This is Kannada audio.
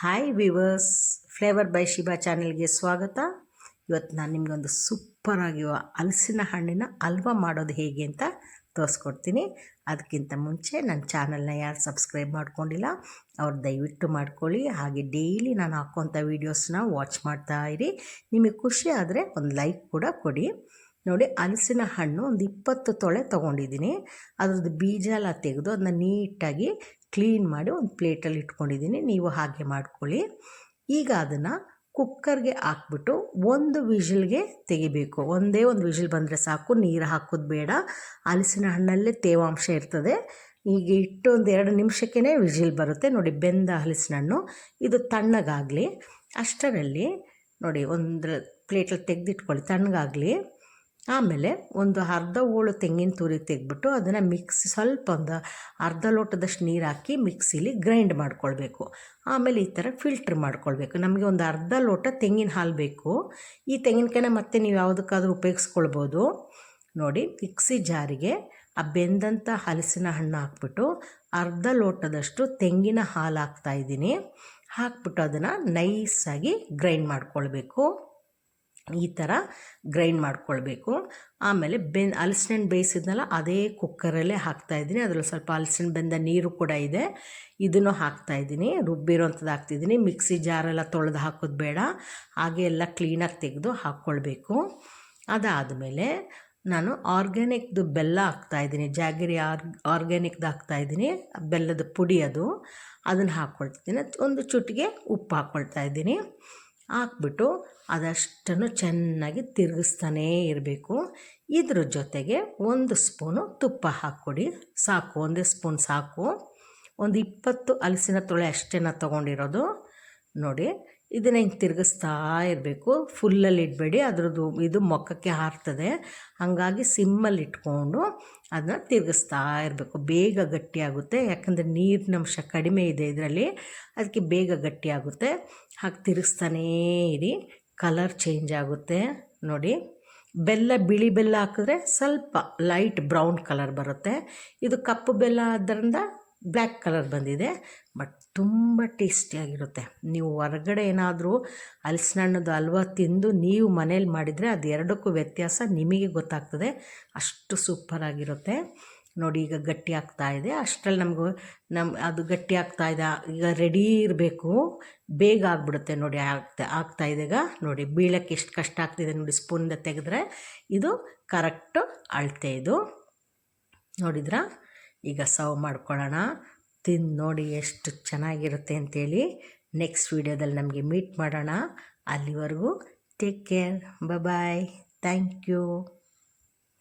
Hi viewers flavour by Shiba ಚಾನೆಲ್ಗೆ ಸ್ವಾಗತ. ಇವತ್ತು ನಾನು ನಿಮಗೊಂದು ಸೂಪರ್ ಆಗಿರುವ ಹಲಸಿನ ಹಣ್ಣಿನ ಹಲ್ವ ಮಾಡೋದು ಹೇಗೆ ಅಂತ ತೋರಿಸ್ಕೊಡ್ತೀನಿ. ಅದಕ್ಕಿಂತ ಮುಂಚೆ ನನ್ನ ಚಾನಲ್ನ ಯಾರು ಸಬ್ಸ್ಕ್ರೈಬ್ ಮಾಡ್ಕೊಂಡಿಲ್ಲ, ಅವ್ರು ದಯವಿಟ್ಟು ಮಾಡ್ಕೊಳ್ಳಿ. ಹಾಗೆ ಡೈಲಿ ನಾನು ಹಾಕೋಂಥ ವೀಡಿಯೋಸ್ನ ವಾಚ್ ಮಾಡ್ತಾ ಇರಿ. ನಿಮಗೆ ಖುಷಿ ಆದರೆ ಒಂದು ಲೈಕ್ ಕೂಡ ಕೊಡಿ. ನೋಡಿ ಹಲಸಿನ ಹಣ್ಣು ಒಂದು ಇಪ್ಪತ್ತು ತೊಳೆ ತೊಗೊಂಡಿದ್ದೀನಿ. ಅದ್ರದ್ದು ಬೀಜ ಎಲ್ಲ ತೆಗೆದು ಅದನ್ನ ನೀಟಾಗಿ ಕ್ಲೀನ್ ಮಾಡಿ ಒಂದು ಪ್ಲೇಟಲ್ಲಿ ಇಟ್ಕೊಂಡಿದ್ದೀನಿ. ನೀವು ಹಾಗೆ ಮಾಡ್ಕೊಳ್ಳಿ. ಈಗ ಅದನ್ನು ಕುಕ್ಕರ್ಗೆ ಹಾಕ್ಬಿಟ್ಟು ಒಂದು ವಿಷಲ್ಗೆ ತೆಗಿಬೇಕು. ಒಂದೇ ಒಂದು ವಿಷಲ್ ಬಂದರೆ ಸಾಕು, ನೀರು ಹಾಕೋದು ಬೇಡ. ಹಲಸಿನ ಹಣ್ಣಲ್ಲೇ ತೇವಾಂಶ ಇರ್ತದೆ. ಈಗ ಇಟ್ಟು ಒಂದು ಎರಡು ನಿಮಿಷಕ್ಕೇ ವಿಷಲ್ ಬರುತ್ತೆ. ನೋಡಿ ಬೆಂದ ಹಲಸಿನ ಹಣ್ಣು. ಇದು ತಣ್ಣಗಾಗಲಿ. ಅಷ್ಟರಲ್ಲಿ ನೋಡಿ ಒಂದು ಪ್ಲೇಟಲ್ಲಿ ತೆಗೆದಿಟ್ಕೊಳ್ಳಿ. ತಣ್ಣಗಾಗಲಿ. ಆಮೇಲೆ ಒಂದು ಅರ್ಧ ಹೋಳು ತೆಂಗಿನ ತುರಿ ತೆಗೆದ್ಬಿಟ್ಟು ಅದನ್ನು ಮಿಕ್ಸಿ ಸ್ವಲ್ಪ ಒಂದು ಅರ್ಧ ಲೋಟದಷ್ಟು ನೀರು ಹಾಕಿ ಮಿಕ್ಸಿಲಿ ಗ್ರೈಂಡ್ ಮಾಡ್ಕೊಳ್ಬೇಕು. ಆಮೇಲೆ ಈ ಥರ ಫಿಲ್ಟ್ರ್ ಮಾಡ್ಕೊಳ್ಬೇಕು. ನಮಗೆ ಒಂದು ಅರ್ಧ ಲೋಟ ತೆಂಗಿನ ಹಾಲು ಬೇಕು. ಈ ತೆಂಗಿನಕಾಯಿನ ಮತ್ತೆ ನೀವು ಯಾವುದಕ್ಕಾದರೂ ಉಪಯೋಗಿಸ್ಕೊಳ್ಬೋದು. ನೋಡಿ ಮಿಕ್ಸಿ ಜಾರಿಗೆ ಆ ಬೆಂದಂಥ ಹಲಸಿನ ಹಣ್ಣು ಹಾಕ್ಬಿಟ್ಟು ಅರ್ಧ ಲೋಟದಷ್ಟು ತೆಂಗಿನ ಹಾಲು ಹಾಕ್ತಾಯಿದ್ದೀನಿ ಹಾಕ್ಬಿಟ್ಟು ಅದನ್ನು ನೈಸಾಗಿ ಗ್ರೈಂಡ್ ಮಾಡ್ಕೊಳ್ಬೇಕು. ಈ ಥರ ಗ್ರೈಂಡ್ ಮಾಡ್ಕೊಳ್ಬೇಕು. ಆಮೇಲೆ ಬೆನ್ ಹಲಸಿನ ಬೇಯಿಸಿದ್ನಲ್ಲ ಅದೇ ಕುಕ್ಕರಲ್ಲೇ ಹಾಕ್ತಾಯಿದ್ದೀನಿ ಅದರಲ್ಲಿ ಸ್ವಲ್ಪ ಹಲಸಿನ ಬೆಂದ ನೀರು ಕೂಡ ಇದೆ. ಇದನ್ನು ಹಾಕ್ತಾಯಿದ್ದೀನಿ ರುಬ್ಬಿರೋಂಥದ್ದು ಹಾಕ್ತಿದ್ದೀನಿ ಮಿಕ್ಸಿ ಜಾರೆಲ್ಲ ತೊಳೆದು ಹಾಕೋದು ಬೇಡ. ಹಾಗೆ ಎಲ್ಲ ಕ್ಲೀನಾಗಿ ತೆಗೆದು ಹಾಕ್ಕೊಳ್ಬೇಕು ಅದಾದಮೇಲೆ ನಾನು ಆರ್ಗ್ಯಾನಿಕ್ದು ಬೆಲ್ಲ ಹಾಕ್ತಾಯಿದ್ದೀನಿ ಜಾಗಿರಿ ಆರ್ ಆರ್ಗ್ಯಾನಿಕ್ದು ಹಾಕ್ತಾಯಿದ್ದೀನಿ ಬೆಲ್ಲದ ಪುಡಿ ಅದು. ಅದನ್ನು ಹಾಕ್ಕೊಳ್ತಿದ್ದೀನಿ ಒಂದು ಚುಟಿಗೆ ಉಪ್ಪು ಹಾಕ್ಕೊಳ್ತಾ ಇದ್ದೀನಿ. ಹಾಕ್ಬಿಟ್ಟು ಅದಷ್ಟನ್ನು ಚೆನ್ನಾಗಿ ತಿರುಗಿಸ್ತಾನೇ ಇರಬೇಕು. ಇದ್ರ ಜೊತೆಗೆ ಒಂದು ಸ್ಪೂನು ತುಪ್ಪ ಹಾಕ್ಕೊಡಿ. ಸಾಕು, ಒಂದೇ ಸ್ಪೂನ್ ಸಾಕು. ಒಂದು ಇಪ್ಪತ್ತು ಹಲಸಿನ ತೊಳೆ ಅಷ್ಟೇ ನಾನು ತೊಗೊಂಡಿರೋದು. ನೋಡಿ ಇದನ್ನು ಹಿಂಗೆ ತಿರುಗಿಸ್ತಾ ಇರಬೇಕು. ಫುಲ್ಲಲ್ಲಿ ಇಡಬೇಡಿ. ಅದರದ್ದು ಇದು ಮೊಕ್ಕಕ್ಕೆ ಹಾರ್ತದೆ ಹಾಗಾಗಿ ಸಿಮ್ಮಲ್ಲಿ ಇಟ್ಕೊಂಡು ಅದನ್ನ ತಿರುಗಿಸ್ತಾ ಇರಬೇಕು. ಬೇಗ ಗಟ್ಟಿಯಾಗುತ್ತೆ ಯಾಕಂದರೆ ನೀರಿನಂಶ ಕಡಿಮೆ ಇದೆ ಇದರಲ್ಲಿ. ಅದಕ್ಕೆ ಬೇಗ ಗಟ್ಟಿಯಾಗುತ್ತೆ ಹಾಗೆ ತಿರುಗಿಸ್ತಾನೇ ಇರಿ ಕಲರ್ ಚೇಂಜ್ ಆಗುತ್ತೆ. ನೋಡಿ. ಬೆಲ್ಲ, ಬಿಳಿ ಬೆಲ್ಲ ಹಾಕಿದ್ರೆ ಸ್ವಲ್ಪ ಲೈಟ್ ಬ್ರೌನ್ ಕಲರ್ ಬರುತ್ತೆ. ಇದು ಕಪ್ಪು ಬೆಲ್ಲ ಆದ್ದರಿಂದ ಬ್ಲ್ಯಾಕ್ ಕಲರ್ ಬಂದಿದೆ, ಬಟ್ ತುಂಬ ಟೇಸ್ಟಿಯಾಗಿರುತ್ತೆ ನೀವು ಹೊರಗಡೆ ಏನಾದರೂ ಹಲಸಿನ ಹಣ್ಣದು ಹಲ್ವ ತಿಂದು ನೀವು ಮನೇಲಿ ಮಾಡಿದರೆ ಅದು ಎರಡಕ್ಕೂ ವ್ಯತ್ಯಾಸ ನಿಮಗೆ ಗೊತ್ತಾಗ್ತದೆ. ಅಷ್ಟು ಸೂಪರಾಗಿರುತ್ತೆ ನೋಡಿ, ಈಗ ಗಟ್ಟಿ ಆಗ್ತಾ ಇದೆ. ಅಷ್ಟರಲ್ಲಿ ನಮಗೂ ನಮ್ಮ ಅದು ಗಟ್ಟಿ ಆಗ್ತಾ ಇದೆ. ಈಗ ರೆಡಿ ಇರಬೇಕು. ಬೇಗ ಆಗಿಬಿಡುತ್ತೆ ನೋಡಿ, ಆಗ್ತಾ ಆಗ್ತಾ ಇದೆಗ ನೋಡಿ, ಬೀಳಕ್ಕೆ ಎಷ್ಟು ಕಷ್ಟ ಆಗ್ತಿದೆ ನೋಡಿ ಸ್ಪೂನಿಂದ ತೆಗೆದ್ರೆ. ಇದು ಕರೆಕ್ಟು ಅಳತೆ ಇದು. ನೋಡಿದ್ರಾ? ಈಗ ಸರ್ವ್ ಮಾಡ್ಕೊಳ್ಳೋಣ. ತಿಂದು ನೋಡಿ ಎಷ್ಟು ಚೆನ್ನಾಗಿರುತ್ತೆ ಅಂತೇಳಿ ನೆಕ್ಸ್ಟ್ ವೀಡಿಯೋದಲ್ಲಿ ನಮಗೆ ಮೀಟ್ ಮಾಡೋಣ. ಅಲ್ಲಿವರೆಗೂ take care bye thank you